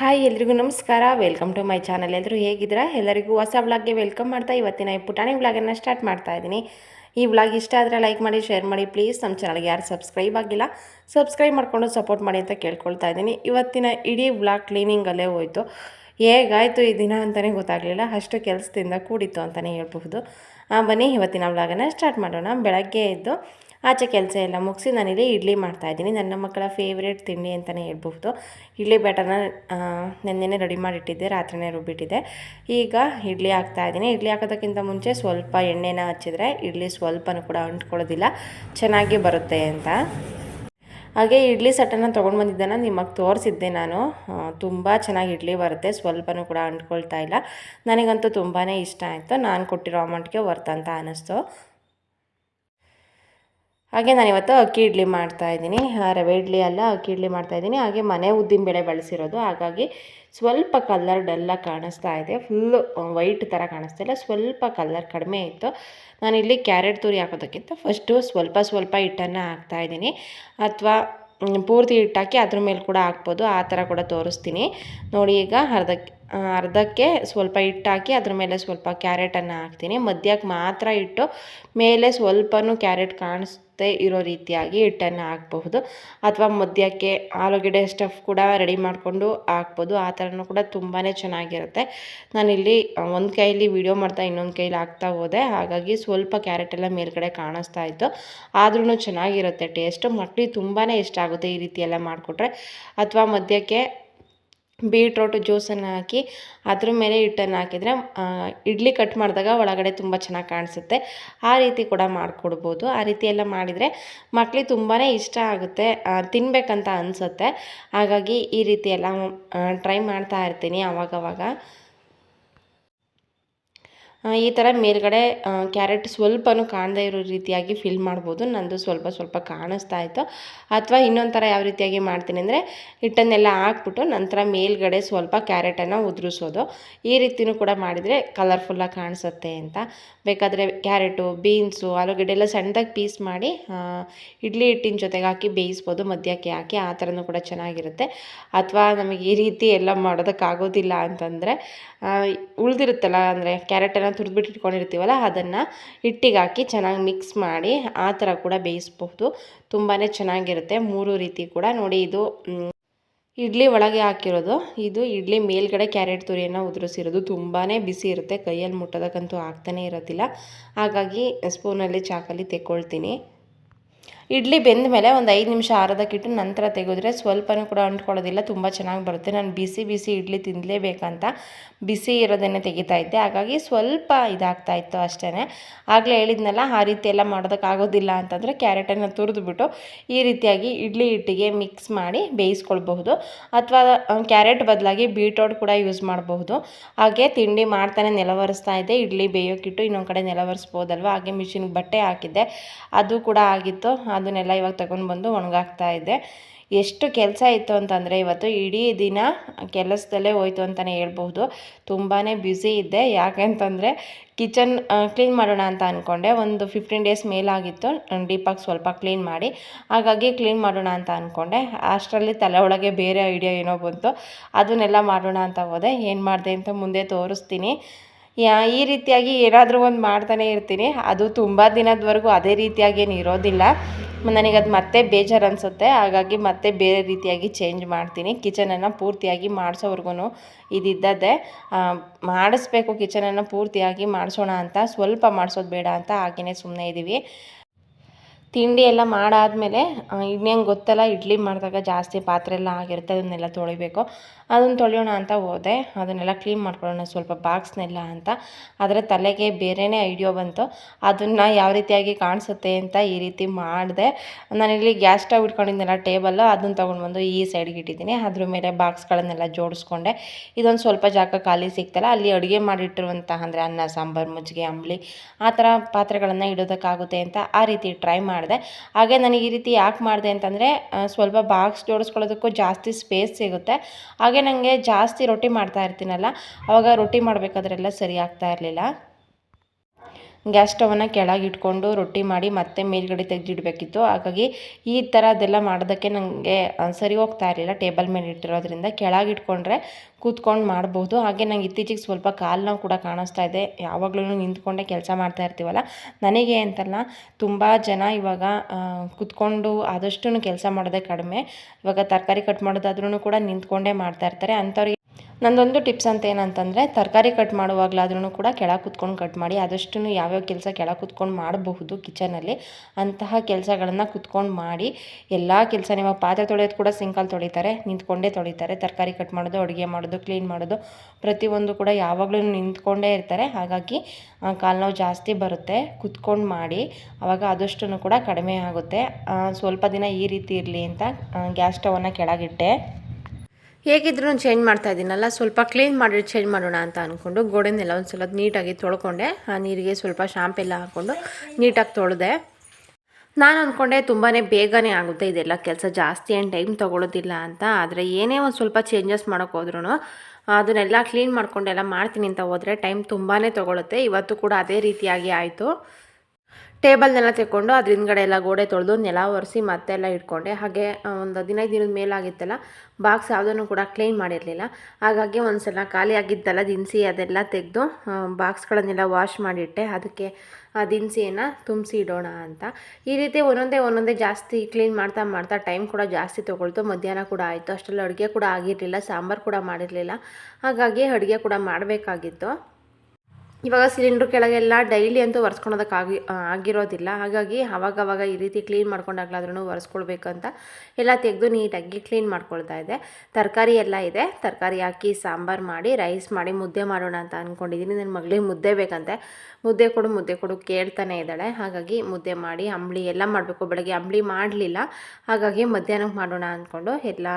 Hi, ಎಲ್ರಿಗೂ ನಮಸ್ಕಾರ. Welcome to my channel ಎಲ್ಲರೂ ಹೇಗಿದ್ದೀರಾ? ಎಲ್ಲರಿಗೂ ಹೊಸ ವ್ಲಾಗ್ಗೆ ವೆಲ್ಕಮ್ ಮಾಡ್ತಾ ಇವತ್ತಿನ ಈ ಪುಟಾಣಿ ವ್ಲಾಗನ್ನು ಸ್ಟಾರ್ಟ್ ಮಾಡ್ತಾ ಇದ್ದೀನಿ. ಈ ವ್ಲಾಗ್ ಇಷ್ಟ ಆದರೆ ಲೈಕ್ ಮಾಡಿ ಶೇರ್ ಮಾಡಿ. ಪ್ಲೀಸ್ ನಮ್ಮ ಚಾನಲ್ಗೆ ಯಾರು ಸಬ್ಸ್ಕ್ರೈಬ್ ಆಗಿಲ್ಲ ಸಬ್ಸ್ಕ್ರೈಬ್ ಮಾಡ್ಕೊಂಡು ಸಪೋರ್ಟ್ ಮಾಡಿ ಅಂತ ಕೇಳ್ಕೊಳ್ತಾ ಇದ್ದೀನಿ. ಇವತ್ತಿನ ಇಡೀ ವ್ಲಾಗ್ ಕ್ಲೀನಿಂಗಲ್ಲೇ ಹೋಯಿತು. ಹೇಗಾಯಿತು ಈ ದಿನ ಅಂತಲೇ ಗೊತ್ತಾಗಲಿಲ್ಲ. ಅಷ್ಟು ಕೆಲಸದಿಂದ ಕೂಡಿತ್ತು ಅಂತಲೇ ಹೇಳ್ಬಹುದು. ಬನ್ನಿ, ಇವತ್ತಿನ ವ್ಲಾಗನ್ನು ಸ್ಟಾರ್ಟ್ ಮಾಡೋಣ. ಬೆಳಗ್ಗೆ ಎದ್ದು ಆಚೆ ಕೆಲಸ ಎಲ್ಲ ಮುಗಿಸಿ ನಾನಿಲ್ಲಿ ಇಡ್ಲಿ ಮಾಡ್ತಾಯಿದ್ದೀನಿ ನನ್ನ ಮಕ್ಕಳ ಫೇವ್ರೇಟ್ ತಿಂಡಿ ಅಂತಲೇ ಹೇಳ್ಬಹುದು. ಇಡ್ಲಿ ಬ್ಯಾಟರ್ನ ನೆನ್ನೆನೇ ರೆಡಿ ಮಾಡಿಟ್ಟಿದ್ದೆ, ರಾತ್ರಿನೇ ರುಬ್ಬಿಟ್ಟಿದ್ದೆ. ಈಗ ಇಡ್ಲಿ ಹಾಕ್ತಾಯಿದ್ದೀನಿ ಇಡ್ಲಿ ಹಾಕೋದಕ್ಕಿಂತ ಮುಂಚೆ ಸ್ವಲ್ಪ ಎಣ್ಣೆನ ಹಚ್ಚಿದ್ರೆ ಇಡ್ಲಿ ಸ್ವಲ್ಪನೂ ಕೂಡ ಅಂಟ್ಕೊಳ್ಳೋದಿಲ್ಲ. ಚೆನ್ನಾಗಿ ಬರುತ್ತೆ ಅಂತ. ಹಾಗೆ ಇಡ್ಲಿ ಸೆಟ್ಟನ್ನು ತೊಗೊಂಡು ಬಂದಿದ್ದನ್ನು ನಿಮಗೆ ತೋರಿಸಿದ್ದೆ ನಾನು. ತುಂಬ ಚೆನ್ನಾಗಿ ಇಡ್ಲಿ ಬರುತ್ತೆ. ಸ್ವಲ್ಪನೂ ಕೂಡ ಅಂಟ್ಕೊಳ್ತಾ ಇಲ್ಲ. ನನಗಂತೂ ತುಂಬಾ ಇಷ್ಟ ಆಯಿತು. ನಾನು ಕೊಟ್ಟಿರೋ ಅಮೌಂಟ್ಗೆ ವರ್ತ್ ಅಂತ ಅನ್ನಿಸ್ತು ಹಾಗೆ ನಾನಿವತ್ತು ಅಕ್ಕಿ ಇಡ್ಲಿ ಮಾಡ್ತಾ ಇದ್ದೀನಿ. ರವೆ ಇಡ್ಲಿ ಅಲ್ಲ, ಅಕ್ಕಿ ಇಡ್ಲಿ ಮಾಡ್ತಾ ಇದ್ದೀನಿ. ಹಾಗೆ ಮನೆ ಉದ್ದಿನ ಬೇಳೆ ಬಳಸಿರೋದು. ಹಾಗಾಗಿ ಸ್ವಲ್ಪ ಕಲರ್ ಡಲ್ಲ ಕಾಣಿಸ್ತಾ ಇದೆ. ಫುಲ್ಲು ವೈಟ್ ಥರ ಕಾಣಿಸ್ತಾ ಇಲ್ಲ. ಸ್ವಲ್ಪ ಕಲರ್ ಕಡಿಮೆ ಇತ್ತು. ನಾನಿಲ್ಲಿ ಕ್ಯಾರೆಟ್ ತುರಿ ಹಾಕೋದಕ್ಕಿಂತ ಫಸ್ಟು ಸ್ವಲ್ಪ ಸ್ವಲ್ಪ ಹಿಟ್ಟನ್ನು ಹಾಕ್ತಾಯಿದ್ದೀನಿ ಅಥವಾ ಪೂರ್ತಿ ಹಿಟ್ಟಾಕಿ ಅದ್ರ ಮೇಲೆ ಕೂಡ ಹಾಕ್ಬೋದು. ಆ ಥರ ಕೂಡ ತೋರಿಸ್ತೀನಿ. ನೋಡಿ ಈಗ ಅರ್ಧಕ್ಕೆ ಅರ್ಧಕ್ಕೆ ಸ್ವಲ್ಪ ಹಿಟ್ಟು ಹಾಕಿ ಅದ್ರ ಮೇಲೆ ಸ್ವಲ್ಪ ಕ್ಯಾರೆಟನ್ನು ಹಾಕ್ತೀನಿ. ಮಧ್ಯಕ್ಕೆ ಮಾತ್ರ ಇಟ್ಟು ಮೇಲೆ ಸ್ವಲ್ಪನೂ ಕ್ಯಾರೆಟ್ ಕಾಣಿಸ್ದೇ ಇರೋ ರೀತಿಯಾಗಿ ಹಿಟ್ಟನ್ನು ಹಾಕ್ಬಹುದು. ಅಥವಾ ಮಧ್ಯಕ್ಕೆ ಆಲೂಗಡ್ಡೆ ಸ್ಟಫ್ ಕೂಡ ರೆಡಿ ಮಾಡಿಕೊಂಡು ಹಾಕ್ಬೋದು. ಆ ಥರನೂ ಕೂಡ ತುಂಬಾ ಚೆನ್ನಾಗಿರುತ್ತೆ. ನಾನಿಲ್ಲಿ ಒಂದು ಕೈಯಲ್ಲಿ ವಿಡಿಯೋ ಮಾಡ್ತಾ ಇನ್ನೊಂದು ಕೈಲಿ ಹಾಕ್ತಾ ಹೋದೆ. ಹಾಗಾಗಿ ಸ್ವಲ್ಪ ಕ್ಯಾರೆಟ್ ಎಲ್ಲ ಮೇಲ್ಗಡೆ ಕಾಣಿಸ್ತಾ ಇತ್ತು. ಆದ್ರೂ ಚೆನ್ನಾಗಿರುತ್ತೆ ಟೇಸ್ಟು ಮಕ್ಕಳಿಗೆ ತುಂಬಾ ಇಷ್ಟ ಆಗುತ್ತೆ ಈ ರೀತಿ ಎಲ್ಲ ಮಾಡಿಕೊಟ್ರೆ. ಅಥವಾ ಮಧ್ಯಕ್ಕೆ ಬೀಟ್ರೋಟು ಜ್ಯೂಸನ್ನು ಹಾಕಿ ಅದ್ರ ಮೇಲೆ ಹಿಟ್ಟನ್ನು ಹಾಕಿದರೆ ಇಡ್ಲಿ ಕಟ್ ಮಾಡಿದಾಗ ಒಳಗಡೆ ತುಂಬ ಚೆನ್ನಾಗಿ ಕಾಣಿಸುತ್ತೆ. ಆ ರೀತಿ ಕೂಡ ಮಾಡಿಕೊಡ್ಬೋದು. ಆ ರೀತಿ ಎಲ್ಲ ಮಾಡಿದರೆ ಮಕ್ಳಿಗೆ ತುಂಬಾ ಇಷ್ಟ ಆಗುತ್ತೆ ತಿನ್ನಬೇಕಂತ ಅನಿಸುತ್ತೆ. ಹಾಗಾಗಿ ಈ ರೀತಿ ಎಲ್ಲ ಟ್ರೈ ಮಾಡ್ತಾ ಇರ್ತೀನಿ ಅವಾಗವಾಗ. ಈ ಥರ ಮೇಲ್ಗಡೆ ಕ್ಯಾರೆಟ್ ಸ್ವಲ್ಪನೂ ಕಾಣದೇ ಇರೋ ರೀತಿಯಾಗಿ ಫಿಲ್ ಮಾಡ್ಬೋದು. ನಂದು ಸ್ವಲ್ಪ ಸ್ವಲ್ಪ ಕಾಣಿಸ್ತಾ ಇತ್ತು. ಅಥವಾ ಇನ್ನೊಂದು ಥರ ಯಾವ ರೀತಿಯಾಗಿ ಮಾಡ್ತೀನಿ ಅಂದರೆ, ಹಿಟ್ಟನ್ನೆಲ್ಲ ಹಾಕ್ಬಿಟ್ಟು ನಂತರ ಮೇಲ್ಗಡೆ ಸ್ವಲ್ಪ ಕ್ಯಾರೆಟನ್ನು ಉದುರಿಸೋದು. ಈ ರೀತಿಯೂ ಕೂಡ ಮಾಡಿದರೆ ಕಲರ್ಫುಲ್ಲಾಗಿ ಕಾಣಿಸುತ್ತೆ ಅಂತ. ಬೇಕಾದರೆ ಕ್ಯಾರೆಟು, ಬೀನ್ಸು, ಆಲೂಗಡ್ಡೆ ಎಲ್ಲ ಸಣ್ಣದಾಗಿ ಪೀಸ್ ಮಾಡಿ ಇಡ್ಲಿ ಹಿಟ್ಟಿನ ಜೊತೆಗೆ ಹಾಕಿ ಬೇಯಿಸ್ಬೋದು ಮಧ್ಯಕ್ಕೆ ಹಾಕಿ, ಆ ಥರನೂ ಕೂಡ ಚೆನ್ನಾಗಿರುತ್ತೆ. ಅಥವಾ ನಮಗೆ ಈ ರೀತಿ ಎಲ್ಲ ಮಾಡೋದಕ್ಕಾಗೋದಿಲ್ಲ ಅಂತಂದರೆ ಉಳಿದಿರುತ್ತಲ್ಲ, ಅಂದರೆ ಕ್ಯಾರೆಟನ್ನು ತುರಿದ್ಬಿಟ್ಟು ಇಟ್ಕೊಂಡಿರ್ತೀವಲ್ಲ, ಅದನ್ನು ಹಿಟ್ಟಿಗೆ ಹಾಕಿ ಚೆನ್ನಾಗಿ ಮಿಕ್ಸ್ ಮಾಡಿ ಆ ಥರ ಕೂಡ ಬೇಯಿಸ್ಬಹುದು. ತುಂಬಾ ಚೆನ್ನಾಗಿರುತ್ತೆ. ಮೂರು ರೀತಿ ಕೂಡ ನೋಡಿ ಇದು ಇಡ್ಲಿ ಒಳಗೆ ಹಾಕಿರೋದು. ಇದು ಇಡ್ಲಿ ಮೇಲ್ಗಡೆ ಕ್ಯಾರೆಟ್ ತುರಿಯನ್ನು ಉದುರಿಸಿರೋದು. ತುಂಬಾ ಬಿಸಿ ಇರುತ್ತೆ. ಕೈಯಲ್ಲಿ ಮುಟ್ಟೋದಕ್ಕಂತೂ ಆಗ್ತಾನೇ ಇರೋದಿಲ್ಲ. ಹಾಗಾಗಿ ಸ್ಪೂನಲ್ಲಿ ಚಾಕಲ್ಲಿ ತೆಕ್ಕೊಳ್ತೀನಿ. ಇಡ್ಲಿ ಬೆಂದ ಮೇಲೆ ಒಂದು ಐದು ನಿಮಿಷ ಆರೋದಕ್ಕಿಟ್ಟು ನಂತರ ತೆಗೆದ್ರೆ ಸ್ವಲ್ಪನೂ ಕೂಡ ಅಂಟ್ಕೊಳ್ಳೋದಿಲ್ಲ, ತುಂಬ ಚೆನ್ನಾಗಿ ಬರುತ್ತೆ. ನಾನು ಬಿಸಿ ಬಿಸಿ ಇಡ್ಲಿ ತಿನ್ನಲೇಬೇಕಂತ ಬಿಸಿ ಇರೋದನ್ನೇ ತೆಗಿತಾ ಇದ್ದೆ. ಹಾಗಾಗಿ ಸ್ವಲ್ಪ ಇದಾಗ್ತಾ ಇತ್ತು ಅಷ್ಟೇ ಆಗಲೇ ಹೇಳಿದ್ನಲ್ಲ, ಆ ರೀತಿ ಎಲ್ಲ ಮಾಡೋದಕ್ಕಾಗೋದಿಲ್ಲ ಅಂತಂದರೆ ಕ್ಯಾರೆಟನ್ನು ತುರಿದ್ಬಿಟ್ಟು ಈ ರೀತಿಯಾಗಿ ಇಡ್ಲಿ ಹಿಟ್ಟಿಗೆ ಮಿಕ್ಸ್ ಮಾಡಿ ಬೇಯಿಸ್ಕೊಳ್ಬಹುದು. ಅಥವಾ ಕ್ಯಾರೆಟ್ ಬದಲಾಗಿ ಬೀಟ್ರೋಟ್ ಕೂಡ ಯೂಸ್ ಮಾಡಬಹುದು. ಹಾಗೆ ತಿಂಡಿ ಮಾಡ್ತಾನೆ ನೆಲವರಿಸ್ತಾ ಇದ್ದೆ. ಇಡ್ಲಿ ಬೇಯೋಕ್ಕಿಟ್ಟು ಇನ್ನೊಂದು ಕಡೆ ನೆಲವರಿಸ್ಬೋದಲ್ವ? ಹಾಗೆ ಮಿಷಿನ್ಗೆ ಬಟ್ಟೆ ಹಾಕಿದ್ದೆ. ಅದು ಕೂಡ ಆಗಿತ್ತು. ಅದನ್ನೆಲ್ಲ ಇವಾಗ ತಗೊಂಡು ಬಂದು ಒಣಗಾಕ್ತಾ ಇದ್ದೆ. ಎಷ್ಟು ಕೆಲಸ ಇತ್ತು ಅಂತಂದರೆ ಇವತ್ತು ಇಡೀ ದಿನ ಕೆಲಸದಲ್ಲೇ ಹೋಯ್ತು ಅಂತಲೇ ಹೇಳ್ಬೋದು ತುಂಬಾ ಬ್ಯುಸಿ ಇದ್ದೆ. ಯಾಕೆಂತಂದರೆ ಕಿಚನ್ ಕ್ಲೀನ್ ಮಾಡೋಣ ಅಂತ ಅಂದ್ಕೊಂಡೆ ಒಂದು ಫಿಫ್ಟೀನ್ ಡೇಸ್ ಮೇಲಾಗಿತ್ತು. ಡೀಪಾಗಿ ಸ್ವಲ್ಪ ಕ್ಲೀನ್ ಮಾಡಿ. ಹಾಗಾಗಿ ಕ್ಲೀನ್ ಮಾಡೋಣ ಅಂತ ಅಂದ್ಕೊಂಡೆ ಅಷ್ಟರಲ್ಲಿ ತಲೆ ಒಳಗೆ ಬೇರೆ ಐಡಿಯಾ ಏನೋ ಬಂತು. ಅದನ್ನೆಲ್ಲ ಮಾಡೋಣ ಅಂತ ಹೋದೆ. ಏನು ಮಾಡಿದೆ ಅಂತ ಮುಂದೆ ತೋರಿಸ್ತೀನಿ. ಯಾ, ಈ ರೀತಿಯಾಗಿ ಏನಾದರೂ ಒಂದು ಮಾಡ್ತಾನೆ ಇರ್ತೀನಿ. ಅದು ತುಂಬ ದಿನದವರೆಗೂ ಅದೇ ರೀತಿಯಾಗಿ ಏನು ಇರೋದಿಲ್ಲ. ನನಗೆ ಅದು ಮತ್ತೆ ಬೇಜಾರು ಅನಿಸುತ್ತೆ ಹಾಗಾಗಿ ಮತ್ತೆ ಬೇರೆ ರೀತಿಯಾಗಿ ಚೇಂಜ್ ಮಾಡ್ತೀನಿ. ಕಿಚನನ್ನು ಪೂರ್ತಿಯಾಗಿ ಮಾಡಿಸೋವರೆಗೂ ಇದಿದ್ದದ್ದೇ. ಮಾಡಿಸ್ಬೇಕು ಕಿಚನನ್ನು ಪೂರ್ತಿಯಾಗಿ ಮಾಡಿಸೋಣ ಅಂತ. ಸ್ವಲ್ಪ ಮಾಡಿಸೋದು ಬೇಡ ಅಂತ ಹಾಗೆಯೇ ಸುಮ್ಮನೆ ಇದ್ದೀವಿ ತಿಂಡಿ ಎಲ್ಲ ಮಾಡಾದಮೇಲೆ ಇನ್ನೇನು ಗೊತ್ತಲ್ಲ, ಇಡ್ಲಿ ಮಾಡಿದಾಗ ಜಾಸ್ತಿ ಪಾತ್ರೆ ಎಲ್ಲ ಆಗಿರುತ್ತೆ, ಅದನ್ನೆಲ್ಲ ತೊಳಿಬೇಕು. ಅದನ್ನು ತೊಳೆಯೋಣ ಅಂತ ಹೋದೆ. ಅದನ್ನೆಲ್ಲ ಕ್ಲೀನ್ ಮಾಡ್ಕೊಳ್ಳೋಣ, ಸ್ವಲ್ಪ ಬಾಕ್ಸ್ನೆಲ್ಲ ಅಂತ. ಅದರ ತಲೆಗೆ ಬೇರೆಯೇ ಐಡಿಯೋ ಬಂತು. ಅದನ್ನು ಯಾವ ರೀತಿಯಾಗಿ ಕಾಣಿಸುತ್ತೆ ಅಂತ ಈ ರೀತಿ ಮಾಡಿದೆ. ನಾನಿಲ್ಲಿ ಗ್ಯಾಸ್ ಸ್ಟವ್ ಇಟ್ಕೊಂಡಿದ್ದೆಲ್ಲ ಟೇಬಲ್ಲು, ಅದನ್ನು ತೊಗೊಂಡು ಬಂದು ಈ ಸೈಡ್ಗೆ ಇಟ್ಟಿದ್ದೀನಿ. ಅದ್ರ ಮೇಲೆ ಬಾಕ್ಸ್ಗಳನ್ನೆಲ್ಲ ಜೋಡಿಸ್ಕೊಂಡೆ. ಇದೊಂದು ಸ್ವಲ್ಪ ಜಾಗ ಖಾಲಿ ಸಿಗ್ತಲ್ಲ, ಅಲ್ಲಿ ಅಡುಗೆ ಮಾಡಿಟ್ಟಿರುವಂತಹ ಅಂದರೆ ಅನ್ನ, ಸಾಂಬಾರು, ಮಜ್ಜಿಗೆ, ಅಂಬಲಿ, ಆ ಥರ ಪಾತ್ರೆಗಳನ್ನು ಇಡೋದಕ್ಕಾಗುತ್ತೆ ಅಂತ ಆ ರೀತಿ ಟ್ರೈ ಮಾಡಿದೆ. ಹಾಗೆ ನನಗೆ ಈ ರೀತಿ ಯಾಕೆ ಮಾಡಿದೆ ಅಂತಂದರೆ ಸ್ವಲ್ಪ ಬಾಕ್ಸ್ ಜೋಡಿಸ್ಕೊಳ್ಳೋದಕ್ಕೂ ಜಾಸ್ತಿ ಸ್ಪೇಸ್ ಸಿಗುತ್ತೆ. ಹಾಗೆ ನನಗೆ ಜಾಸ್ತಿ ರೊಟ್ಟಿ ಮಾಡ್ತಾ ಇರ್ತೀನಲ್ಲ ಆವಾಗ ರೊಟ್ಟಿ ಮಾಡಬೇಕಾದ್ರೆಲ್ಲ ಸರಿ ಆಗ್ತಾ ಇರಲಿಲ್ಲ. ಗ್ಯಾಸ್ ಸ್ಟವನ್ನು ಕೆಳಗೆ ಇಟ್ಕೊಂಡು ರೊಟ್ಟಿ ಮಾಡಿ ಮತ್ತೆ ಮೇಲ್ಗಡೆ ತೆಗೆದಿಡಬೇಕಿತ್ತು. ಹಾಗಾಗಿ ಈ ಥರ ಅದೆಲ್ಲ ಮಾಡೋದಕ್ಕೆ ನನಗೆ ಸರಿ ಹೋಗ್ತಾ ಇರಲಿಲ್ಲ ಟೇಬಲ್ ಮೇಲೆ ಇಟ್ಟಿರೋದ್ರಿಂದ. ಕೆಳಗೆ ಇಟ್ಕೊಂಡ್ರೆ ಕೂತ್ಕೊಂಡು ಮಾಡ್ಬೋದು. ಹಾಗೆ ನಂಗೆ ಇತ್ತೀಚೆಗೆ ಸ್ವಲ್ಪ ಕಾಲು ನೋವು ಕೂಡ ಕಾಣಿಸ್ತಾ ಇದೆ. ಯಾವಾಗಲೂ ನಿಂತ್ಕೊಂಡೇ ಕೆಲಸ ಮಾಡ್ತಾ ಇರ್ತೀವಲ್ಲ. ನನಗೆ ಅಂತಲ್ಲ ತುಂಬ ಜನ ಇವಾಗ ಕೂತ್ಕೊಂಡು ಆದಷ್ಟು ಕೆಲಸ ಮಾಡೋದೇ ಕಡಿಮೆ. ಇವಾಗ ತರಕಾರಿ ಕಟ್ ಮಾಡೋದಾದ್ರೂ ಕೂಡ ನಿಂತ್ಕೊಂಡೇ ಮಾಡ್ತಾ ಇರ್ತಾರೆ. ಅಂಥವ್ರಿಗೆ ನಂದೊಂದು ಟಿಪ್ಸ್ ಅಂತ ಏನಂತಂದರೆ ತರಕಾರಿ ಕಟ್ ಮಾಡುವಾಗಲಾದ್ರೂ ಕೂಡ ಕೆಳಗೆ ಕೂತ್ಕೊಂಡು ಕಟ್ ಮಾಡಿ ಆದಷ್ಟು ಯಾವ್ಯಾವ ಕೆಲಸ ಕೆಳಗೆ ಕೂತ್ಕೊಂಡು ಮಾಡಬಹುದು ಕಿಚನಲ್ಲಿ, ಅಂತಹ ಕೆಲಸಗಳನ್ನು ಕೂತ್ಕೊಂಡು ಮಾಡಿ, ಎಲ್ಲ ಕೆಲಸ ನಿಮ್ಮ ಪಾತ್ರೆ ತೊಳೆಯೋದು ಕೂಡ ಸಿಂಕಲ್ಲಿ ತೊಳಿತಾರೆ, ನಿಂತ್ಕೊಂಡೇ ತೊಳಿತಾರೆ, ತರಕಾರಿ ಕಟ್ ಮಾಡೋದು, ಅಡುಗೆ ಮಾಡೋದು ಕ್ಲೀನ್ ಮಾಡೋದು, ಪ್ರತಿಯೊಂದು ಕೂಡ ಯಾವಾಗಲೂ ನಿಂತ್ಕೊಂಡೇ ಇರ್ತಾರೆ, ಹಾಗಾಗಿ ಕಾಲು ಜಾಸ್ತಿ ಬರುತ್ತೆ, ಕೂತ್ಕೊಂಡು ಮಾಡಿ ಆವಾಗ ಆದಷ್ಟು ಕೂಡ ಕಡಿಮೆ ಆಗುತ್ತೆ ಸ್ವಲ್ಪ ದಿನ ಈ ರೀತಿ ಇರಲಿ ಅಂತ ಗ್ಯಾಸ್ ಸ್ಟವನ್ನು ಕೆಳಗಿಟ್ಟೆ ಹೇಗಿದ್ರು ಚೇಂಜ್ ಮಾಡ್ತಾ ಇದ್ದೀನಲ್ಲ, ಸ್ವಲ್ಪ ಕ್ಲೀನ್ ಮಾಡಿ ಚೇಂಜ್ ಮಾಡೋಣ ಅಂತ ಅಂದ್ಕೊಂಡು ಗೋಡೆನೆಲ್ಲ ಒಂದು ಸಲ ನೀಟಾಗಿ ತೊಳ್ಕೊಂಡೆ. ಆ ನೀರಿಗೆ ಸ್ವಲ್ಪ ಶಾಂಪೆಲ್ಲ ಹಾಕ್ಕೊಂಡು ನೀಟಾಗಿ ತೊಳೆದೆ. ನಾನು ಅಂದ್ಕೊಂಡೆ ತುಂಬಾ ಬೇಗನೆ ಆಗುತ್ತೆ ಇದೆಲ್ಲ ಕೆಲಸ, ಜಾಸ್ತಿ ಏನು ಟೈಮ್ ತೊಗೊಳೋದಿಲ್ಲ ಅಂತ. ಆದರೆ ಏನೇ ಒಂದು ಸ್ವಲ್ಪ ಚೇಂಜಸ್ ಮಾಡೋಕೆ ಹೋದ್ರೂ ಅದನ್ನೆಲ್ಲ ಕ್ಲೀನ್ ಮಾಡ್ಕೊಂಡೆಲ್ಲ ಮಾಡ್ತೀನಿ ಅಂತ ಹೋದರೆ ಟೈಮ್ ತುಂಬಾ ತೊಗೊಳುತ್ತೆ. ಇವತ್ತು ಕೂಡ ಅದೇ ರೀತಿಯಾಗಿ ಆಯಿತು. ಟೇಬಲ್ನೆಲ್ಲ ತೆಕ್ಕೊಂಡು ಅದ್ರ ಹಿಂದ್ಗಡೆ ಎಲ್ಲ ಗೋಡೆ ತೊಳೆದು ನೆಲ ಒರೆಸಿ ಮತ್ತೆಲ್ಲ ಇಟ್ಕೊಂಡೆ. ಹಾಗೆ ಒಂದು ಹದಿನೈದು ದಿನದ ಮೇಲಾಗಿತ್ತಲ್ಲ ಬಾಕ್ಸ್ ಯಾವುದನ್ನು ಕೂಡ ಕ್ಲೀನ್ ಮಾಡಿರಲಿಲ್ಲ. ಹಾಗಾಗಿ ಒಂದು ಸಲ ಖಾಲಿ ಆಗಿದ್ದಲ್ಲ ದಿನಸಿ, ಅದೆಲ್ಲ ತೆಗೆದು ಬಾಕ್ಸ್ಗಳನ್ನೆಲ್ಲ ವಾಶ್ ಮಾಡಿಟ್ಟೆ. ಅದಕ್ಕೆ, ಆ, ದಿನಸಿಯನ್ನು ತುಂಬಿಸಿ ಇಡೋಣ ಅಂತ. ಈ ರೀತಿ ಒಂದೊಂದೇ ಒಂದೊಂದೇ ಜಾಸ್ತಿ ಕ್ಲೀನ್ ಮಾಡ್ತಾ ಮಾಡ್ತಾ ಟೈಮ್ ಕೂಡ ಜಾಸ್ತಿ ತೊಗೊಳ್ತು. ಮಧ್ಯಾಹ್ನ ಕೂಡ ಆಯಿತು. ಅಷ್ಟರಲ್ಲಿ ಅಡುಗೆ ಕೂಡ ಆಗಿರಲಿಲ್ಲ, ಸಾಂಬಾರು ಕೂಡ ಮಾಡಿರಲಿಲ್ಲ. ಹಾಗಾಗಿ ಅಡುಗೆ ಕೂಡ ಮಾಡಬೇಕಾಗಿತ್ತು. ಇವಾಗ ಸಿಲಿಂಡ್ರ್ ಕೆಳಗೆಲ್ಲ ಡೈಲಿ ಅಂತೂ ಒರೆಸ್ಕೊಳೋದಕ್ಕಾಗಿ ಆಗಿರೋದಿಲ್ಲ. ಹಾಗಾಗಿ ಅವಾಗವಾಗ ಈ ರೀತಿ ಕ್ಲೀನ್ ಮಾಡ್ಕೊಂಡಾಗ್ಲಾದ್ರೂ ಒರೆಸ್ಕೊಳ್ಬೇಕಂತ ಎಲ್ಲ ತೆಗೆದು ನೀಟಾಗಿ ಕ್ಲೀನ್ ಮಾಡ್ಕೊಳ್ತಾ ಇದೆ. ತರಕಾರಿ ಎಲ್ಲ ಇದೆ. ತರಕಾರಿ ಹಾಕಿ ಸಾಂಬಾರು ಮಾಡಿ, ರೈಸ್ ಮಾಡಿ, ಮುದ್ದೆ ಮಾಡೋಣ ಅಂತ ಅಂದ್ಕೊಂಡಿದ್ದೀನಿ ನನ್ನ ಮಗಳಿಗೆ ಮುದ್ದೆ ಬೇಕಂತೆ. ಮುದ್ದೆ ಕೊಡು ಮುದ್ದೆ ಕೊಡು ಕೇಳ್ತಾನೆ ಇದ್ದಾಳೆ. ಹಾಗಾಗಿ ಮುದ್ದೆ ಮಾಡಿ, ಅಂಬಳಿ ಎಲ್ಲ ಮಾಡಬೇಕು. ಬೆಳಗ್ಗೆ ಅಂಬಳಿ ಮಾಡಲಿಲ್ಲ. ಹಾಗಾಗಿ ಮಧ್ಯಾಹ್ನಕ್ಕೆ ಮಾಡೋಣ ಅಂದ್ಕೊಂಡು ಎಲ್ಲ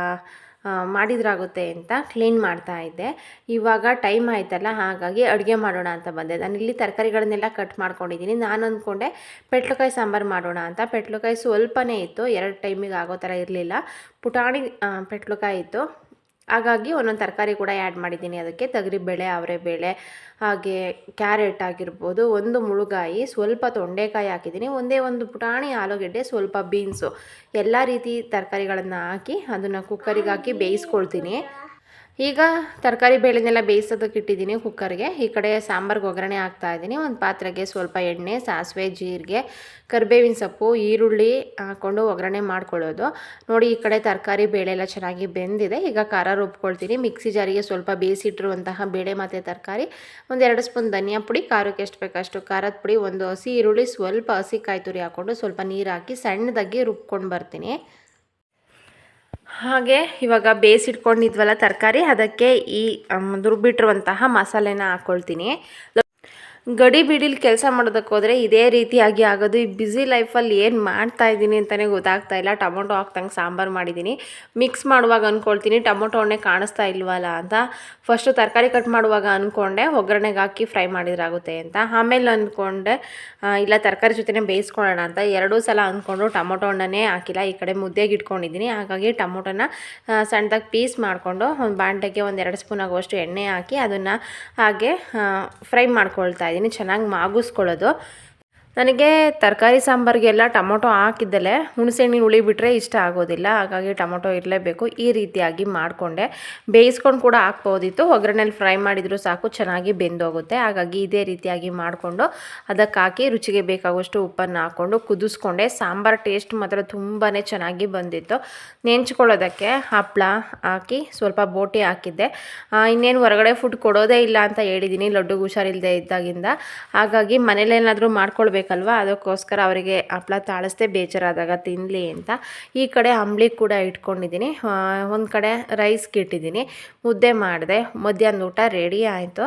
ಮಾಡಿದ್ರಾಗುತ್ತೆ ಅಂತ ಕ್ಲೀನ್ ಮಾಡ್ತಾ ಇದ್ದೆ. ಇವಾಗ ಟೈಮ್ ಆಯ್ತಲ್ಲ, ಹಾಗಾಗಿ ಅಡುಗೆ ಮಾಡೋಣ ಅಂತ ಬಂದೆ. ನಾನು ಇಲ್ಲಿ ತರಕಾರಿಗಳನ್ನೆಲ್ಲ ಕಟ್ ಮಾಡ್ಕೊಂಡಿದ್ದೀನಿ. ನಾನು ಅಂದ್ಕೊಂಡೆ ಪೆಟ್ಲುಕಾಯಿ ಸಾಂಬಾರು ಮಾಡೋಣ ಅಂತ. ಪೆಟ್ಲುಕಾಯಿ ಸ್ವಲ್ಪನೇ ಇತ್ತು. ಎರಡು ಟೈಮಿಗೆ ಆಗೋ ಥರ ಇರಲಿಲ್ಲ. ಪುಟಾಣಿ ಪೆಟ್ಲುಕಾಯಿ ಇತ್ತು. ಹಾಗಾಗಿ ಒಂದೊಂದು ತರಕಾರಿ ಕೂಡ ಆ್ಯಡ್ ಮಾಡಿದ್ದೀನಿ. ಅದಕ್ಕೆ ತೊಗರಿಬೇಳೆ, ಅವರೆಬೇಳೆ, ಹಾಗೆ ಕ್ಯಾರೆಟ್ ಆಗಿರ್ಬೋದು, ಒಂದು ಮುಳುಗಾಯಿ, ಸ್ವಲ್ಪ ತೊಂಡೆಕಾಯಿ ಹಾಕಿದ್ದೀನಿ. ಒಂದೇ ಒಂದು ಪುಟಾಣಿ ಆಲೂಗೆಡ್ಡೆ, ಸ್ವಲ್ಪ ಬೀನ್ಸು ಎಲ್ಲ ರೀತಿ ತರಕಾರಿಗಳನ್ನು ಹಾಕಿ ಅದನ್ನು ಕುಕ್ಕರಿಗೆ ಹಾಕಿ ಬೇಯಿಸ್ಕೊಳ್ತೀನಿ. ಈಗ ತರಕಾರಿ ಬೇಳೆನೆಲ್ಲ ಬೇಯಿಸೋದಕ್ಕೆ ಇಟ್ಟಿದ್ದೀನಿ ಕುಕ್ಕರ್ಗೆ. ಈ ಕಡೆ ಸಾಂಬಾರ್ಗೆ ಒಗ್ಗರಣೆ ಹಾಕ್ತಾ ಇದ್ದೀನಿ. ಒಂದು ಪಾತ್ರೆಗೆ ಸ್ವಲ್ಪ ಎಣ್ಣೆ, ಸಾಸಿವೆ, ಜೀರಿಗೆ, ಕರಿಬೇವಿನ ಸೊಪ್ಪು, ಈರುಳ್ಳಿ ಹಾಕ್ಕೊಂಡು ಒಗ್ಗರಣೆ ಮಾಡ್ಕೊಳ್ಳೋದು. ನೋಡಿ, ಈ ಕಡೆ ತರಕಾರಿ ಬೇಳೆ ಎಲ್ಲ ಚೆನ್ನಾಗಿ ಬೆಂದಿದೆ. ಈಗ ಖಾರ ರುಬ್ಕೊಳ್ತೀನಿ. ಮಿಕ್ಸಿ ಜಾರಿಗೆ ಸ್ವಲ್ಪ ಬೇಯಿಸಿಟ್ಟಿರುವಂತಹ ಬೇಳೆ ಮತ್ತು ತರಕಾರಿ ಒಂದೆರಡು ಸ್ಪೂನ್ ಧನಿಯಾ ಪುಡಿ, ಖಾರಕ್ಕೆ ಎಷ್ಟು ಬೇಕಷ್ಟು ಖಾರದ ಪುಡಿ, ಒಂದು ಹಸಿ ಈರುಳ್ಳಿ, ಸ್ವಲ್ಪ ಹಸಿ ಕಾಯಿ ತುರಿ ಹಾಕ್ಕೊಂಡು ಸ್ವಲ್ಪ ನೀರು ಹಾಕಿ ಸಣ್ಣದಾಗಿ ರುಬ್ಕೊಂಡು ಬರ್ತೀನಿ. ಹಾಗೆ ಇವಾಗ ಬೇಯಿಸಿಟ್ಕೊಂಡಿದ್ವಲ್ಲ ತರಕಾರಿ ಅದಕ್ಕೆ ಈ ದುರ್ಬಿಟ್ಟಿರುವಂತಹ ಮಸಾಲೆನ ಹಾಕ್ಕೊಳ್ತೀನಿ ಗಡಿ ಬಿಡಿಲಿ ಕೆಲಸ ಮಾಡೋದಕ್ಕೆ ಹೋದರೆ ಇದೇ ರೀತಿಯಾಗಿ ಆಗೋದು. ಈ ಬ್ಯುಸಿ ಲೈಫಲ್ಲಿ ಏನು ಮಾಡ್ತಾ ಇದ್ದೀನಿ ಅಂತಲೇ ಗೊತ್ತಾಗ್ತಾ ಇಲ್ಲ. ಟೊಮೊಟೊ ಹಾಕ್ದಂಗೆ ಸಾಂಬಾರು ಮಾಡಿದ್ದೀನಿ ಮಿಕ್ಸ್ ಮಾಡುವಾಗ ಅಂದ್ಕೊಳ್ತೀನಿ ಟೊಮೊಟೊ ಹಣ್ಣೆ ಕಾಣಿಸ್ತಾ ಇಲ್ವಲ್ಲ ಅಂತ. ಫಸ್ಟು ತರಕಾರಿ ಕಟ್ ಮಾಡುವಾಗ ಅಂದ್ಕೊಂಡೆ ಒಗ್ಗರಣೆಗೆ ಹಾಕಿ ಫ್ರೈ ಮಾಡಿದ್ರಾಗುತ್ತೆ ಅಂತ. ಆಮೇಲೆ ಅಂದ್ಕೊಂಡೆ ಇಲ್ಲ ತರಕಾರಿ ಜೊತೆನೇ ಬೇಯಿಸ್ಕೊಳ್ಳೋಣ ಅಂತ. ಎರಡೂ ಸಲ ಅಂದ್ಕೊಂಡು ಟೊಮೊಟೊ ಹಣ್ಣನ್ನೇ ಹಾಕಿಲ್ಲ. ಈ ಕಡೆ ಮುದ್ದೆಗೆ ಇಟ್ಕೊಂಡಿದ್ದೀನಿ ಹಾಗಾಗಿ ಟೊಮೊಟೊನ ಸಣ್ಣದಾಗಿ ಪೀಸ್ ಮಾಡಿಕೊಂಡು ಒಂದು ಬಾಂಡೆಗೆ ಒಂದು ಎರಡು ಸ್ಪೂನ್ ಆಗುವಷ್ಟು ಎಣ್ಣೆ ಹಾಕಿ ಅದನ್ನು ಹಾಗೆ ಫ್ರೈ ಮಾಡ್ಕೊಳ್ತಾ ಇದ್ದೀನಿ ಚೆನ್ನಾಗಿ ಮಾಗಿಸ್ಕೊಳ್ಳೋದು. ನನಗೆ ತರಕಾರಿ ಸಾಂಬಾರಿಗೆಲ್ಲ ಟೊಮೊಟೊ ಹಾಕಿದ್ದಲೇ ಹುಣಸೆಹಣ್ಣಿನ ಹುಳಿ ಬಿಟ್ಟರೆ ಇಷ್ಟ ಆಗೋದಿಲ್ಲ, ಹಾಗಾಗಿ ಟೊಮೊಟೊ ಇರಲೇಬೇಕು. ಈ ರೀತಿಯಾಗಿ ಮಾಡಿಕೊಂಡೆ. ಬೇಯಿಸ್ಕೊಂಡು ಕೂಡ ಹಾಕ್ಬೋದಿತ್ತು. ಒಗ್ಗರಣೆಯಲ್ಲಿ ಫ್ರೈ ಮಾಡಿದರೂ ಸಾಕು, ಚೆನ್ನಾಗಿ ಬೆಂದೋಗುತ್ತೆ. ಹಾಗಾಗಿ ಇದೇ ರೀತಿಯಾಗಿ ಮಾಡಿಕೊಂಡು ಅದಕ್ಕೆ ಹಾಕಿ ರುಚಿಗೆ ಬೇಕಾಗುವಷ್ಟು ಉಪ್ಪನ್ನು ಹಾಕ್ಕೊಂಡು ಕುದಿಸ್ಕೊಂಡೆ. ಸಾಂಬಾರು ಟೇಸ್ಟ್ ಮಾತ್ರ ತುಂಬಾ ಚೆನ್ನಾಗಿ ಬಂದಿತ್ತು. ನೆಂಚ್ಕೊಳ್ಳೋದಕ್ಕೆ ಹಪ್ಪಳ ಹಾಕಿ ಸ್ವಲ್ಪ ಬೋಟಿ ಹಾಕಿದ್ದೆ. ಇನ್ನೇನು ಹೊರಗಡೆ ಫುಡ್ ಕೊಡೋದೇ ಇಲ್ಲ ಅಂತ ಹೇಳಿದ್ದೀನಿ, ಲಡ್ಡುಗೆ ಹುಷಾರಿಲ್ಲದೆ ಇದ್ದಾಗಿಂದ. ಹಾಗಾಗಿ ಮನೇಲೇನಾದರೂ ಮಾಡ್ಕೊಳ್ಬೇಕು ಬೇಕಲ್ವಾ ಅದಕ್ಕೋಸ್ಕರ ಅವರಿಗೆ ಹಪ್ಪಳ ತಾಳಿಸ್ದೆ ಬೇಜಾರಾದಾಗ ತಿನ್ನಲಿ ಅಂತ ಈ ಕಡೆ ಅಂಬ್ಲಿ ಕೂಡ ಇಟ್ಕೊಂಡಿದ್ದೀನಿ. ಒಂದು ಕಡೆ ರೈಸ್ಗೆ ಇಟ್ಟಿದ್ದೀನಿ. ಮುದ್ದೆ ಮಾಡಿದೆ. ಮಧ್ಯಾಹ್ನ ಊಟ ರೆಡಿ ಆಯಿತು.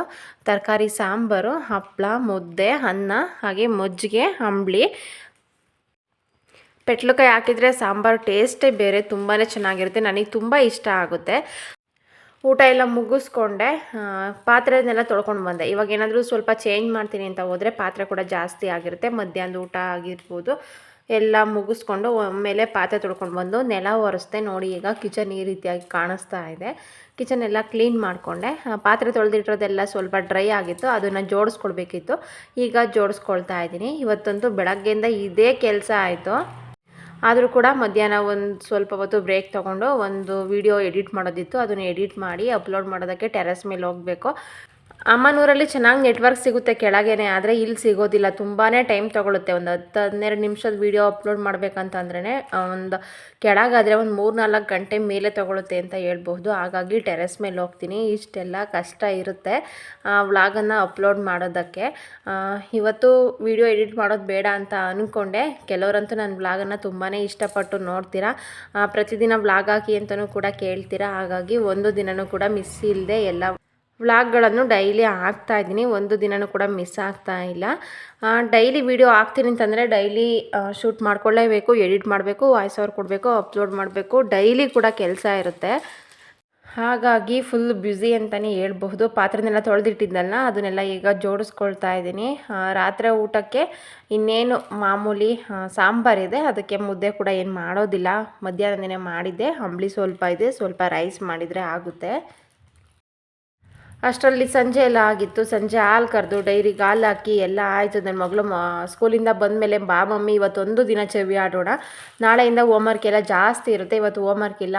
ತರಕಾರಿ, ಸಾಂಬಾರು ಹಪ್ಪಳ ಮುದ್ದೆ, ಅನ್ನ, ಹಾಗೆ ಮಜ್ಜಿಗೆ ಅಂಬ್ಳಿ ಪೆಟ್ಲುಕಾಯಿ ಹಾಕಿದರೆ ಸಾಂಬಾರು ಟೇಸ್ಟೇ ಬೇರೆ ತುಂಬಾ ಚೆನ್ನಾಗಿರುತ್ತೆ. ನನಗೆ ತುಂಬ ಇಷ್ಟ ಆಗುತ್ತೆ. ಊಟ ಎಲ್ಲ ಮುಗಿಸ್ಕೊಂಡೆ ಪಾತ್ರೆನೆಲ್ಲ ತೊಳ್ಕೊಂಡು ಬಂದೆ. ಇವಾಗ ಏನಾದರೂ ಸ್ವಲ್ಪ ಚೇಂಜ್ ಮಾಡ್ತೀನಿ ಅಂತ ಹೋದರೆ ಪಾತ್ರೆ ಕೂಡ ಜಾಸ್ತಿ ಆಗಿರುತ್ತೆ, ಮಧ್ಯಾಹ್ನದ ಊಟ ಆಗಿರ್ಬೋದು. ಎಲ್ಲ ಮುಗಿಸ್ಕೊಂಡು ಒಮ್ಮೆಲೆ ಪಾತ್ರೆ ತೊಳ್ಕೊಂಡು ಬಂದು ನೆಲ ಒರೆಸ್ದೆ ನೋಡಿ ಈಗ ಕಿಚನ್ ಈ ರೀತಿಯಾಗಿ ಕಾಣಿಸ್ತಾ ಇದೆ. ಕಿಚನ್ ಎಲ್ಲ ಕ್ಲೀನ್ ಮಾಡಿಕೊಂಡೆ. ಪಾತ್ರೆ ತೊಳೆದಿಟ್ಟಿರೋದೆಲ್ಲ ಸ್ವಲ್ಪ ಡ್ರೈ ಆಗಿತ್ತು, ಅದನ್ನು ಜೋಡಿಸ್ಕೊಳ್ಬೇಕಿತ್ತು. ಈಗ ಜೋಡಿಸ್ಕೊಳ್ತಾ ಇದ್ದೀನಿ. ಇವತ್ತಂತೂ ಬೆಳಗ್ಗೆಯಿಂದ ಇದೇ ಕೆಲಸ ಆಯಿತು. ಆದರೂ ಕೂಡ ಮಧ್ಯಾಹ್ನ ಒಂದು ಸ್ವಲ್ಪ ಹೊತ್ತು ಬ್ರೇಕ್ ತೊಗೊಂಡು ಒಂದು ವಿಡಿಯೋ ಎಡಿಟ್ ಮಾಡೋದಿತ್ತು. ಅದನ್ನು ಎಡಿಟ್ ಮಾಡಿ ಅಪ್ಲೋಡ್ ಮಾಡೋದಕ್ಕೆ ಟೆರೆಸ್ ಮೇಲೆ ಹೋಗಬೇಕು. ಅಮ್ಮನೂರಲ್ಲಿ ಚೆನ್ನಾಗಿ ನೆಟ್ವರ್ಕ್ ಸಿಗುತ್ತೆ ಕೆಳಗೇನೆ, ಆದರೆ ಇಲ್ಲಿ ಸಿಗೋದಿಲ್ಲ. ತುಂಬಾ ಟೈಮ್ ತೊಗೊಳುತ್ತೆ. ಒಂದು ಹತ್ತು ಹನ್ನೆರಡು ನಿಮಿಷದ ವೀಡಿಯೋ ಅಪ್ಲೋಡ್ ಮಾಡಬೇಕಂತಂದ್ರೆ ಒಂದು ಕೆಳಗಾದರೆ ಒಂದು ಮೂರು ನಾಲ್ಕು ಗಂಟೆ ಮೇಲೆ ತೊಗೊಳುತ್ತೆ ಅಂತ ಹೇಳ್ಬೋದು ಹಾಗಾಗಿ ಟೆರೆಸ್ ಮೇಲೆ ಹೋಗ್ತೀನಿ. ಇಷ್ಟೆಲ್ಲ ಕಷ್ಟ ಇರುತ್ತೆ ವ್ಲಾಗನ್ನು ಅಪ್ಲೋಡ್ ಮಾಡೋದಕ್ಕೆ. ಇವತ್ತು ವಿಡಿಯೋ ಎಡಿಟ್ ಮಾಡೋದು ಬೇಡ ಅಂತ ಅಂದ್ಕೊಂಡೆ ಕೆಲವರಂತೂ ನನ್ನ ವ್ಲಾಗನ್ನು ತುಂಬಾ ಇಷ್ಟಪಟ್ಟು ನೋಡ್ತೀರಾ. ಪ್ರತಿದಿನ ವ್ಲಾಗ್ ಹಾಕಿ ಅಂತಲೂ ಕೂಡ ಕೇಳ್ತೀರಾ. ಹಾಗಾಗಿ ಒಂದು ದಿನವೂ ಕೂಡ ಮಿಸ್ ಇಲ್ಲದೆ ಎಲ್ಲ ವ್ಲಾಗ್ಗಳನ್ನು ಡೈಲಿ ಹಾಕ್ತಾ ಇದ್ದೀನಿ. ಒಂದು ದಿನವೂ ಕೂಡ ಮಿಸ್ ಆಗ್ತಾ ಇಲ್ಲ. ಡೈಲಿ ವಿಡಿಯೋ ಹಾಕ್ತೀನಿ ಅಂತಂದರೆ ಡೈಲಿ ಶೂಟ್ ಮಾಡ್ಕೊಳ್ಳೇಬೇಕು, ಎಡಿಟ್ ಮಾಡಬೇಕು, ವಾಯ್ಸ್ ಓವರ್ ಕೊಡಬೇಕು, ಅಪ್ಲೋಡ್ ಮಾಡಬೇಕು. ಡೈಲಿ ಕೂಡ ಕೆಲಸ ಇರುತ್ತೆ. ಹಾಗಾಗಿ ಫುಲ್ ಬ್ಯುಸಿ ಅಂತಲೇ ಹೇಳ್ಬಹುದು. ಪಾತ್ರೆನೆಲ್ಲ ತೊಳೆದಿಟ್ಟಿದ್ದಲ್ಲ, ಅದನ್ನೆಲ್ಲ ಈಗ ಜೋಡಿಸ್ಕೊಳ್ತಾ ಇದ್ದೀನಿ. ರಾತ್ರಿ ಊಟಕ್ಕೆ ಇನ್ನೇನು ಮಾಮೂಲಿ ಸಾಂಬಾರಿದೆ ಅದಕ್ಕೆ ಮುದ್ದೆ ಕೂಡ ಏನು ಮಾಡೋದಿಲ್ಲ. ಮಧ್ಯಾಹ್ನನೇ ಮಾಡಿದ್ದೆ. ಅಂಬಳಿ ಸ್ವಲ್ಪ ಇದೆ. ಸ್ವಲ್ಪ ರೈಸ್ ಮಾಡಿದರೆ ಆಗುತ್ತೆ. ಅಷ್ಟರಲ್ಲಿ ಸಂಜೆ ಎಲ್ಲ ಆಗಿತ್ತು. ಸಂಜೆ ಹಾಲು ಕರೆದು ಡೈರಿಗೆ ಹಾಲು ಹಾಕಿ ಎಲ್ಲ ಆಯಿತು. ನನ್ನ ಮಗಳು ಮ, ಸ್ಕೂಲಿಂದ ಬಂದಮೇಲೆ ಬಾ ಮಮ್ಮಿ, ಇವತ್ತೊಂದು ದಿನ ಚೆವಿ ಆಡೋಣ. ನಾಳೆಯಿಂದ ಹೋಮ್ವರ್ಕ್ ಎಲ್ಲ ಜಾಸ್ತಿ ಇರುತ್ತೆ. ಇವತ್ತು ಹೋಮ್ವರ್ಕ್ ಇಲ್ಲ.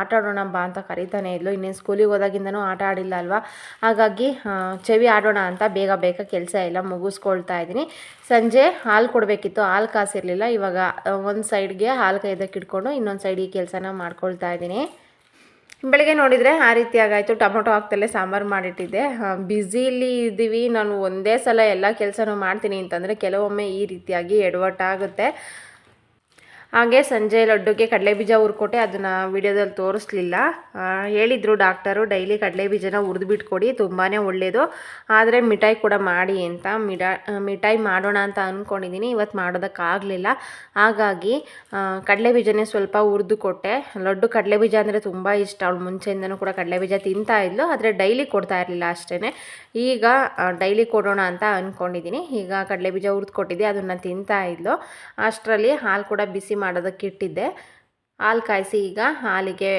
ಆಟ ಆಡೋಣ ಬಾ ಅಂತ ಕರಿತಾನೆ ಇದ್ಲು. ಇನ್ನೇನು ಸ್ಕೂಲಿಗೆ ಹೋದಾಗಿಂದನೂ ಆಟ ಆಡಿಲ್ಲ ಅಲ್ವಾ? ಹಾಗಾಗಿ ಚೆವಿ ಆಡೋಣ ಅಂತ ಬೇಗ ಬೇಗ ಕೆಲಸ ಎಲ್ಲ ಮುಗಿಸ್ಕೊಳ್ತಾ ಇದ್ದೀನಿ. ಸಂಜೆ ಹಾಲು ಕೊಡಬೇಕಿತ್ತು. ಹಾಲು ಕಾಸಿರಲಿಲ್ಲ. ಇವಾಗ ಒಂದು ಸೈಡ್ಗೆ ಹಾಲು ಕೈದಕ್ಕೆ ಇಟ್ಕೊಂಡು ಇನ್ನೊಂದು ಸೈಡಿಗೆ ಕೆಲಸನ ಮಾಡ್ಕೊಳ್ತಾ ಇದ್ದೀನಿ. ಬೆಳಗ್ಗೆ ನೋಡಿದರೆ ಆ ರೀತಿ ಆಗಾಯಿತು. ಟೊಮೊಟೊ ಹಾಕ್ತಲೇ ಸಾಂಬಾರು ಮಾಡಿಟ್ಟಿದ್ದೆ. ಬ್ಯುಸಿಲಿ ಇದ್ದೀವಿ. ನಾನು ಒಂದೇ ಸಲ ಎಲ್ಲ ಕೆಲಸನೂ ಮಾಡ್ತೀನಿ ಅಂತಂದರೆ ಕೆಲವೊಮ್ಮೆ ಈ ರೀತಿಯಾಗಿ ಎಡವಟ್ಟಾಗುತ್ತೆ. ಹಾಗೆ ಸಂಜೆ ಲಡ್ಡುಗೆ ಕಡಲೆಬೀಜ ಹುರ್ಕೊಟ್ಟೆ, ಅದನ್ನು ವಿಡಿಯೋದಲ್ಲಿ ತೋರಿಸ್ಲಿಲ್ಲ. ಹೇಳಿದರು ಡಾಕ್ಟರು, ಡೈಲಿ ಕಡಲೆಬೀಜನ ಬೀಜನ ಹುರಿದ್ಬಿಟ್ಕೊಡಿ ತುಂಬಾ ಒಳ್ಳೆಯದು ಆದರೆ ಮಿಠಾಯಿ ಕೂಡ ಮಾಡಿ ಅಂತ, ಮಿಡಾ ಮಿಠಾಯಿ ಮಾಡೋಣ ಅಂತ ಅಂದ್ಕೊಂಡಿದ್ದೀನಿ ಇವತ್ತು ಮಾಡೋದಕ್ಕಾಗಲಿಲ್ಲ. ಹಾಗಾಗಿ ಕಡಲೆ ಕಡಲೆಬೀಜನೇ ಸ್ವಲ್ಪ ಹುರಿದು ಕೊಟ್ಟೆ. ಲಡ್ಡು ಕಡಲೆಬೀಜ ಅಂದರೆ ತುಂಬ ಇಷ್ಟ. ಅವಳು ಮುಂಚೆಯಿಂದನೂ ಕೂಡ ಕಡಲೆಬೀಜ ತಿಂತಾ ಇದ್ಲು, ಆದರೆ ಡೈಲಿ ಕೊಡ್ತಾ ಇರಲಿಲ್ಲ ಅಷ್ಟೇ ಈಗ ಡೈಲಿ ಕೊಡೋಣ ಅಂತ ಅಂದ್ಕೊಂಡಿದ್ದೀನಿ ಈಗ ಕಡಲೆಬೀಜ ಹುರಿದು ಕೊಟ್ಟಿದ್ದೆ, ಅದನ್ನು ತಿಂತಾ ಇದ್ಲು. ಅಷ್ಟರಲ್ಲಿ ಹಾಲು ಕೂಡ ಬಿಸಿ ಮಾಡೋದಕ್ಕೆ ಇಟ್ಟಿದ್ದೆ. ಹಾಲು ಕಾಯಿಸಿ ಈಗ ಹಾಲಿಗೆ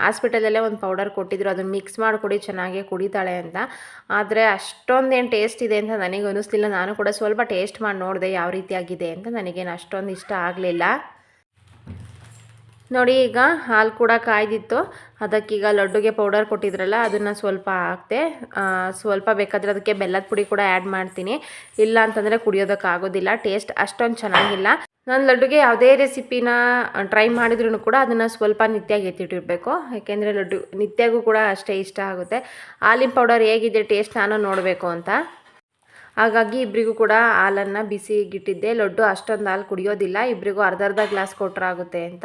ಹಾಸ್ಪಿಟಲಲ್ಲೇ ಒಂದು ಪೌಡರ್ ಕೊಟ್ಟಿದ್ರು. ಅದನ್ನು ಮಿಕ್ಸ್ ಮಾಡಿಕೊಡಿ, ಚೆನ್ನಾಗಿ ಕುಡಿತಾಳೆ ಅಂತ. ಆದರೆ ಅಷ್ಟೊಂದೇನು ಟೇಸ್ಟ್ ಇದೆ ಅಂತ ನನಗೆ ಅನ್ನಿಸ್ಲಿಲ್ಲ ನಾನು ಕೂಡ ಸ್ವಲ್ಪ ಟೇಸ್ಟ್ ಮಾಡಿ ನೋಡಿದೆ ಯಾವ ರೀತಿಯಾಗಿದೆ ಅಂತ. ನನಗೇನು ಅಷ್ಟೊಂದು ಇಷ್ಟ ಆಗಲಿಲ್ಲ. ನೋಡಿ ಈಗ ಹಾಲು ಕೂಡ ಕಾಯ್ದಿತ್ತು. ಅದಕ್ಕೀಗ ಲಡ್ಡುಗೆ ಪೌಡರ್ ಕೊಟ್ಟಿದ್ರಲ್ಲ, ಅದನ್ನು ಸ್ವಲ್ಪ ಹಾಕ್ತೆ ಸ್ವಲ್ಪ ಬೇಕಾದರೆ ಅದಕ್ಕೆ ಬೆಲ್ಲದ ಪುಡಿ ಕೂಡ ಆ್ಯಡ್ ಮಾಡ್ತೀನಿ. ಇಲ್ಲ ಅಂತಂದರೆ ಕುಡಿಯೋದಕ್ಕಾಗೋದಿಲ್ಲ. ಟೇಸ್ಟ್ ಅಷ್ಟೊಂದು ಚೆನ್ನಾಗಿಲ್ಲ. ನಾನು ಲಡ್ಡುಗೆ ಯಾವುದೇ ರೆಸಿಪಿನ ಟ್ರೈ ಮಾಡಿದ್ರೂ ಕೂಡ ಅದನ್ನು ಸ್ವಲ್ಪ ನಿತ್ಯಾಗಿ ಎತ್ತಿಟ್ಟಿರಬೇಕು. ಯಾಕೆಂದರೆ ಲಡ್ಡು, ನಿತ್ಯಾಗೂ ಕೂಡ ಅಷ್ಟೇ ಇಷ್ಟ ಆಗುತ್ತೆ. ಹಾಲಿನ ಪೌಡರ್ ಹೇಗಿದೆ ಟೇಸ್ಟ್ ನಾನು ನೋಡಬೇಕು ಅಂತ. ಹಾಗಾಗಿ ಇಬ್ಬರಿಗೂ ಕೂಡ ಹಾಲನ್ನು ಬಿಸಿಗಿಟ್ಟಿದ್ದೆ. ಲಡ್ಡು ಅಷ್ಟೊಂದು ಹಾಲು ಕುಡಿಯೋದಿಲ್ಲ. ಇಬ್ಬರಿಗೂ ಅರ್ಧ ಅರ್ಧ ಗ್ಲಾಸ್ ಕೊಟ್ಟರಾಗುತ್ತೆ ಅಂತ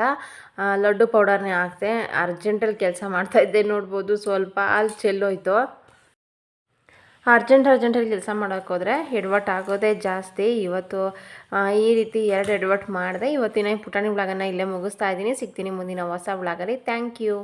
ಲಡ್ಡು ಪೌಡರ್ನೇ ಹಾಕ್ತೆ ಅರ್ಜೆಂಟಲ್ಲಿ ಕೆಲಸ ಮಾಡ್ತಾಯಿದ್ದೆ ನೋಡ್ಬೋದು. ಸ್ವಲ್ಪ ಹಾಲು ಚೆಲ್ಲೋಯ್ತು. ಅರ್ಜೆಂಟ್ ಅರ್ಜೆಂಟಲ್ಲಿ ಕೆಲಸ ಮಾಡೋಕ್ಕೋದ್ರೆ ಎಡವಟ್ಟು ಆಗೋದೇ ಜಾಸ್ತಿ. ಇವತ್ತು ಈ ರೀತಿ ಎರಡು ಎಡವಟ್ಟು ಮಾಡಿದೆ, ಇವತ್ತಿನ ಪುಟಾಣಿ ಬ್ಲಾಗನ್ನು ಇಲ್ಲೇ ಮುಗಿಸ್ತಾ ಇದ್ದೀನಿ. ಸಿಗ್ತೀನಿ ಮುಂದಿನ ಹೊಸ ಬ್ಲಾಗಲ್ಲಿ ಥ್ಯಾಂಕ್ ಯು.